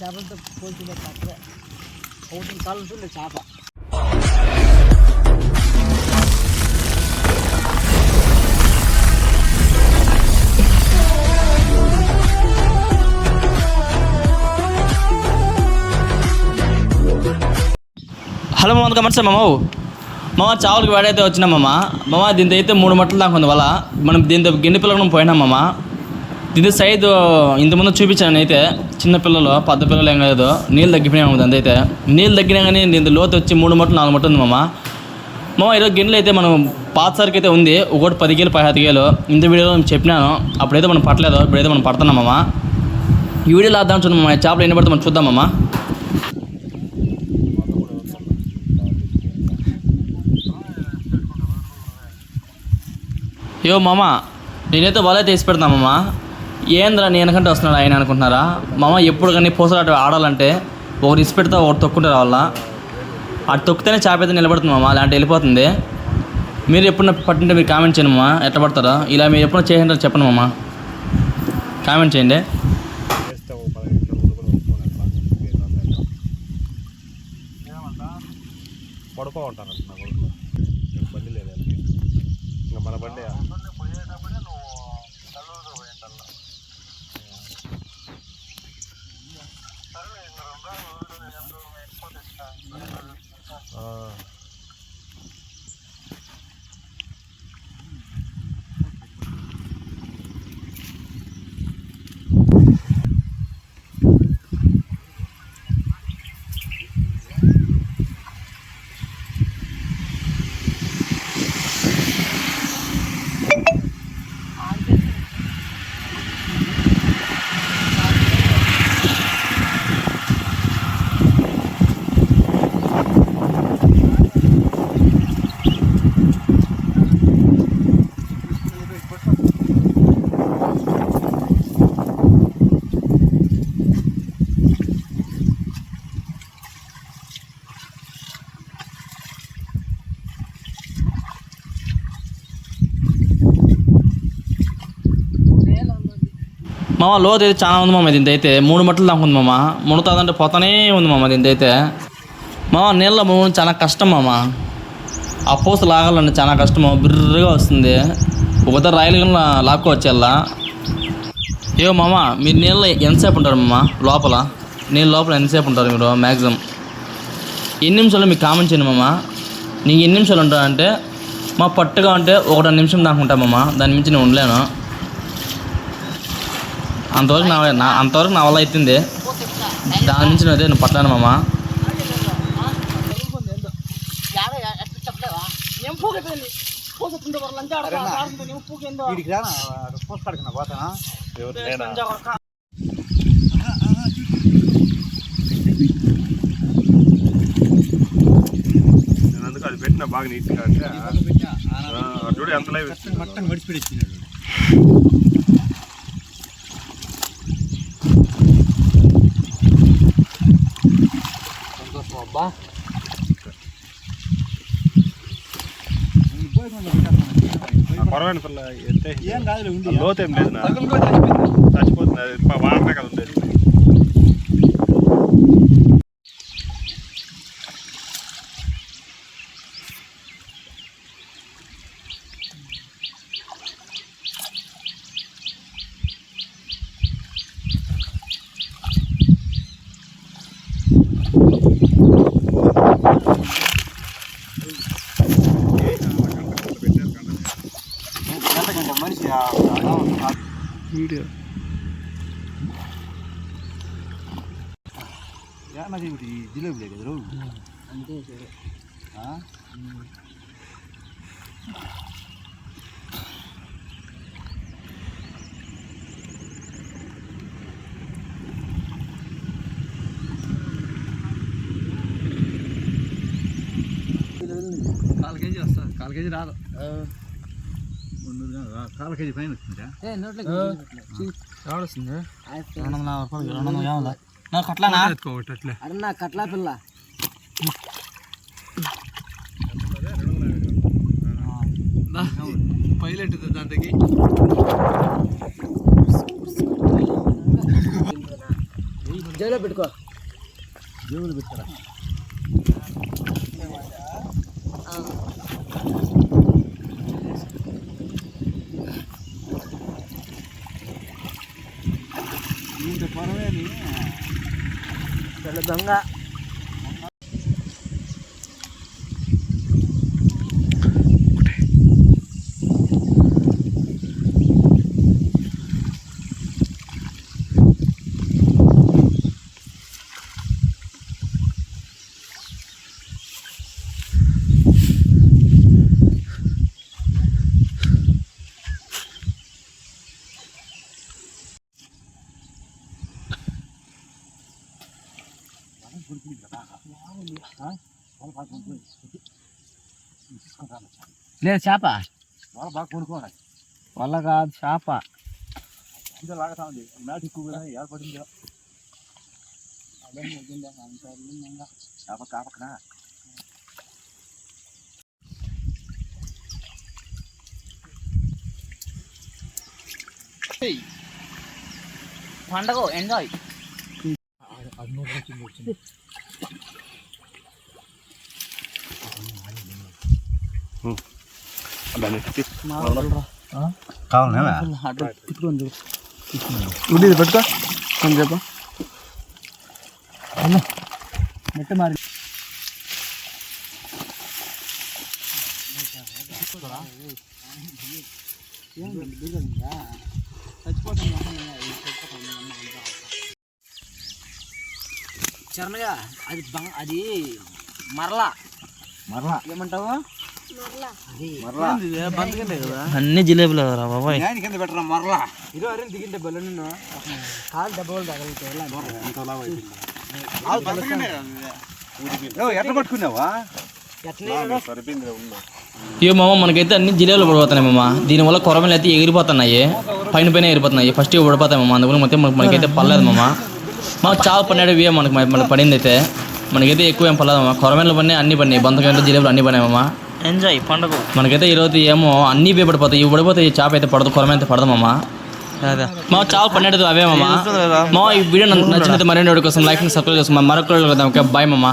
చేపలతో పోల్చులే తక్కువే ఒకటి కాళ్ళు చూడలేదు చేప. హలో మామ కమర్సా మామ. మామ చావులకు వేడైతే వచ్చినాం మామ. దీంతో అయితే మూడు మట్టలు దాకా ఉంది వల. మనం దీంతో గిన్నె పిల్లలను పోయినాం మామ దీంతో సైజు ఇంతకుముందు చూపించాను అయితే చిన్న పిల్లలు పెద్ద పిల్లలు ఏం కాదు నీళ్ళు తగ్గిపోయినా ఉంది అయితే. నీళ్ళు తగ్గినా కానీ దీంతో లోతు వచ్చి మూడు మట్టలు నాలుగు మట్టలు ఉంది మామ. మామ ఈరోజు గిన్నెలు అయితే మనం పాత సరికి అయితే ఉంది ఒకటి పది కేలు పదిహేను కేలు. ఇంత వీడియోలో నేను చెప్పినాను అప్పుడైతే మనం పట్టలేదు ఇప్పుడైతే మనం పడుతున్నాం మామ. ఈ వీడియోలో అర్థం చూద్దాం మామ చేపలు ఎన్ని పడితే మనం చూద్దాం మామ. యో మామ నేనైతే వాళ్ళైతే వేసి పెడతామమ్మా ఏంద్రా నేనకంటే వస్తున్నాడు ఆయన అనుకుంటున్నారా? మామ ఎప్పుడు కానీ పూసలాట ఆడాలంటే ఒక ఇసి పెడతా ఒకటి తొక్కుంటే రావాలా అటు తొక్కితేనే చేప అయితే నిలబడుతుంది మామ అలాంటి వెళ్ళిపోతుంది. మీరు ఎప్పుడన్నా పట్టింటే మీరు కామెంట్ చేయండి మామ ఎట్లా పడతారో? ఇలా మీరు ఎప్పుడు చేయండి చెప్పండి మామ. కామెంట్ చేయండి. పడుకో ఒక మామ లోతు అయితే చాలా ఉంది మామ దీంతో అయితే మూడు మట్టలు దాకా ఉంది మామ. ముడతాదంటే పోతానే ఉంది మామ దీంతో అయితే మామ నీళ్ళ మూడు చాలా కష్టం మామ. ఆ పూస లాగాలంటే చాలా కష్టం బిర్రగా వస్తుంది. ఒకటే రాయలు లాక్కోవచ్చేలా. లాక్కోవచ్చు ఏవో మామ మీరు నీళ్ళ ఎంతసేపు ఉంటారు మామ? లోపల? నీళ్ళ లోపల ఎంతసేపు ఉంటారు మీరు మ్యాక్సిమం ఎన్ని నిమిషాలు మీకు కామెంట్ చేయండి మామ. నీకు ఎన్ని నిమిషాలు ఉంటారంటే మా పట్టుగా ఉంటే ఒకటి నిమిషం దాకా ఉంటామమ్మా దాని మించి నేను ఉండలేను. అంతవరకు నా నా అంతవరకు నా వల్ల అవుతుంది దాని నుంచి నేను అదే నేను పట్టలేను మామ. అందుకు అది పెట్టిన బాగా నీట్గా అంటే. ఎంత లైవ్ మట్టం గడిచిపెట్టించినాడు అబ్బా ఆ పొరమైన పిల్ల ఎత్తే ఏం కాదులే ఉంది ఆ లోతు ఏం లేదు నా తగులుకో చచ్చిపోయింది చచ్చిపోతుంది అది మా వాడనే కదా ఉండేది వీడియో. ఏమది ఇప్పుడు ఈ జిలేబులే కదా రో. అంతే సరే. ఆ? కాలు కేజీ వస్తా. కాలు కేజీ రాదు. కాలు కేజీ పైన వచ్చిందా ఏ రెండు వందల రూపాయలు రెండు వందల యాభై నాకు అరే పిల్ల పైలట్ దానికి జైలో పెట్టుకో జేబులు పెట్టారా ఇంత పొరవేని దొంగ. లేదు చేప. వాళ్ళ బాగా కొనుక్కోవాలి వల్ల కాదు చేప. అంతే లాగతా ఉంది మ్యాట్ ఎక్కువ కదా ఏర్పడింది చేప కాపకనా పండగ ఎంజాయ్ కావాలనే? ఉండేది పెట్టుకో కొంచెం చెప్పు నెట్ మారి చరణగా అది అది మరలా. మరలా. ఏమంటావు? మరలా. అన్ని జిలేబులు రా బాబాయ్. నేను కింద పెట్టరా మరలా. ఇరవై అరే దిగింటే బెల్ల నిన్ను కాలు దెబ్బ వాళ్ళు తగలుతాయి ఎట్లా పట్టుకున్నావా? సరిపోయింది ఉన్నా. ఇవి మామ మనకైతే అన్ని జిలేబులు పడిపోతున్నాయి మామ. దీనివల్ల కొరమలు అయితే ఎగిరిపోతున్నాయి. పైన పైన ఎగిరిపోతున్నాయి. ఫస్ట్ ఇవి పడిపోతాయి మామ. అందువల్ల మొత్తం మనకి మనకైతే పర్లేదు మామ. మాకు చాలా పడినాడు ఇవే మనకి మనకి పడింది అయితే. మనకైతే ఎక్కువ ఏం పర్లేదు మామ. కొరమేలు పడినాయి అన్ని పడినాయి. బంతకంటే జిలేబులు అన్ని పడినాయి మామ. ఎంజాయ్ పండుగ. మనకైతే ఈరోజు ఏమో అన్ని ఇవే పడిపోతాయి. ఇవి పడిపోతే ఈ చేప అయితే పడదు కొరమ అయితే పడదు మామ. మా చాలా పన్నెండు అవే మామ. మా ఈ వీడియో నచ్చినైతే మరిన్ని వీడియో కోసం లైక్ సబ్స్క్రైబ్ చేసుకోమా మరొక బాయ్ మామ.